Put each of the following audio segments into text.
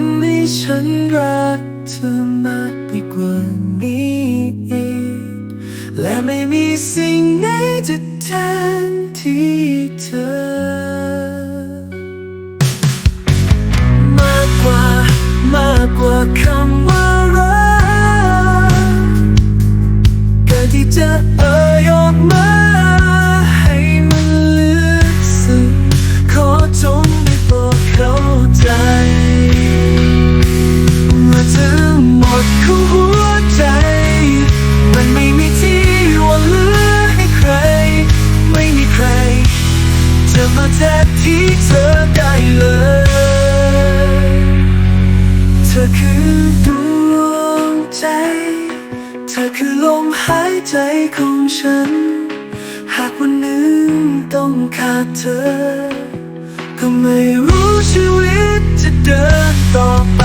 ำให้ฉันรักเธอมากไปกว่านี้อีกและไม่มีสิ่งไหนจะแทนที่เธอ เลย เธอคือดวงใจ เธอคือลมหายใจของฉัน หากวันหนึ่งต้องขาดเธอ ก็ไม่รู้ชีวิตจะเดินต่อไป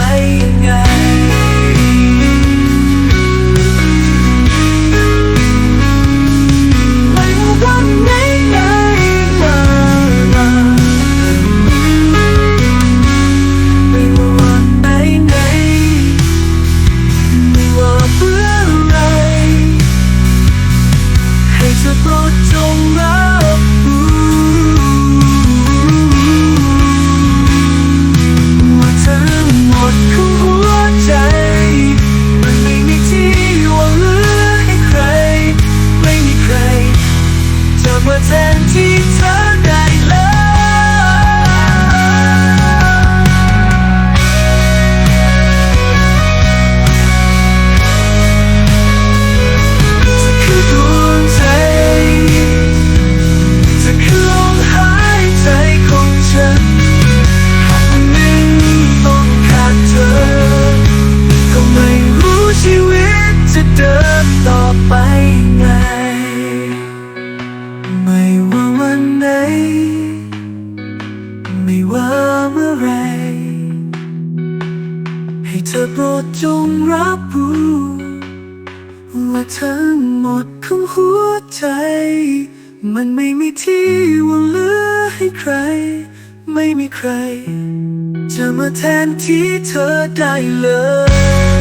เดินต่อไปไง ไม่ว่าวันไหน ไม่ว่าเมื่อไร ให้เธอโปรดจงรับรู้ว่าทั้งหมดของหัวใจ มันไม่มีที่ว่าเหลือให้ใคร ไม่มีใคร จะมาแทนที่เธอได้เลย